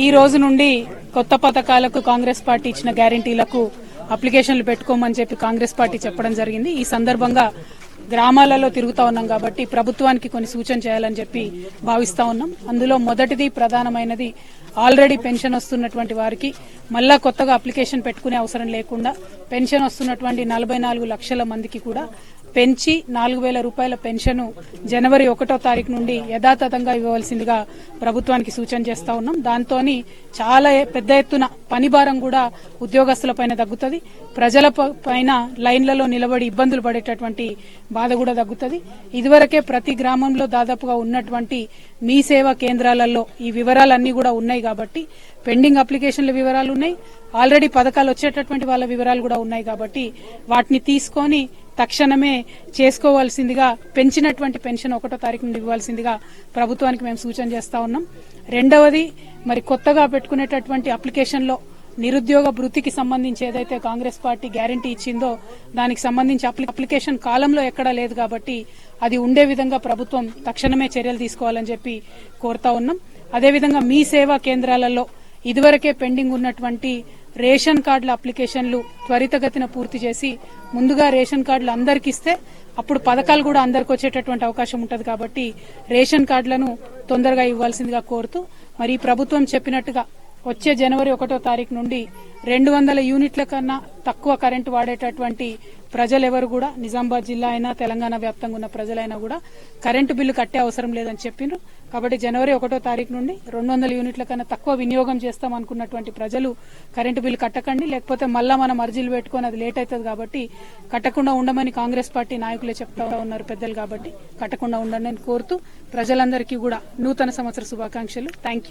ఈ రోజు నుండి కొత్త పథకాలకు కాంగ్రెస్ పార్టీ ఇచ్చిన గ్యారంటీలకు అప్లికేషన్లు పెట్టుకోమని చెప్పి కాంగ్రెస్ పార్టీ చెప్పడం జరిగింది. ఈ సందర్భంగా గ్రామాలలో తిరుగుతూ ఉన్నాం కాబట్టి ప్రభుత్వానికి కొన్ని సూచన చేయాలని చెప్పి భావిస్తూ ఉన్నాం. అందులో మొదటిది ప్రధానమైనది ఆల్రెడీ పెన్షన్ వస్తున్నటువంటి వారికి మళ్ళా కొత్తగా అప్లికేషన్ పెట్టుకునే అవసరం లేకుండా పెన్షన్ వస్తున్నటువంటి నలభై నాలుగు లక్షల మందికి కూడా పెంచి నాలుగు వేల రూపాయల పెన్షన్ జనవరి ఒకటో తారీఖు నుండి యథాతథంగా ఇవ్వవలసిందిగా ప్రభుత్వానికి సూచన చేస్తా ఉన్నాం. దాంతో చాలా పెద్ద ఎత్తున పని భారం కూడా ఉద్యోగస్తుల పైన తగ్గుతుంది. ప్రజల పైన లైన్లలో నిలబడి ఇబ్బందులు పడేటటువంటి బాధ కూడా తగ్గుతుంది. ఇదివరకే ప్రతి గ్రామంలో దాదాపుగా ఉన్నటువంటి మీ సేవా కేంద్రాలలో ఈ వివరాలన్నీ కూడా ఉన్నాయి కాబట్టి పెండింగ్ అప్లికేషన్ల వివరాలు ఉన్నాయి. ఆల్రెడీ పథకాలు వచ్చేటటువంటి వాళ్ళ వివరాలు కూడా ఉన్నాయి కాబట్టి వాటిని తీసుకొని తక్షణమే చేసుకోవాల్సిందిగా పెంచినటువంటి పెన్షన్ ఒకటో తారీఖు నుండి ఇవ్వాల్సిందిగా ప్రభుత్వానికి మేము సూచన చేస్తా ఉన్నాం. రెండవది మరి కొత్తగా పెట్టుకునేటటువంటి అప్లికేషన్లో నిరుద్యోగ భృతికి సంబంధించి ఏదైతే కాంగ్రెస్ పార్టీ గ్యారంటీ ఇచ్చిందో దానికి సంబంధించి అప్లి- అప్లికేషన్ కాలంలో ఎక్కడా లేదు కాబట్టి అది ఉండే విధంగా ప్రభుత్వం తక్షణమే చర్యలు తీసుకోవాలని చెప్పి కోరుతా ఉన్నాం. అదేవిధంగా మీ సేవా కేంద్రాలలో ఇదివరకే పెండింగ్ ఉన్నటువంటి రేషన్ కార్డుల అప్లికేషన్లు త్వరితగతిన పూర్తి చేసి ముందుగా రేషన్ కార్డులు అందరికి ఇస్తే అప్పుడు పథకాలు కూడా అందరికి వచ్చేటటువంటి అవకాశం ఉంటుంది కాబట్టి రేషన్ కార్డులను తొందరగా ఇవ్వాల్సిందిగా కోరుతూ మరి ప్రభుత్వం చెప్పినట్టుగా వచ్చే జనవరి ఒకటో తారీఖు నుండి రెండు వందల యూనిట్ల కన్నా తక్కువ కరెంటు వాడేటటువంటి ప్రజలెవరు కూడా నిజామాబాద్ జిల్లా అయినా తెలంగాణ వ్యాప్తంగా ఉన్న ప్రజలైనా కూడా కరెంటు బిల్లు కట్టే అవసరం లేదని చెప్పిండ్రు కాబట్టి జనవరి ఒకటో తారీఖు నుండి రెండు వందల యూనిట్ల కన్నా తక్కువ వినియోగం చేస్తాం అనుకున్నటువంటి ప్రజలు కరెంటు బిల్లు కట్టకండి. లేకపోతే మళ్ళా మనం అర్జీలు పెట్టుకొని అది లేట్ అవుతుంది కాబట్టి కట్టకుండా ఉండమని కాంగ్రెస్ పార్టీ నాయకులే చెప్తా ఉన్నారు పెద్దలు కాబట్టి కట్టకుండా ఉండండి అని కోరుతూ ప్రజలందరికీ కూడా నూతన సంవత్సర శుభాకాంక్షలు. Thank you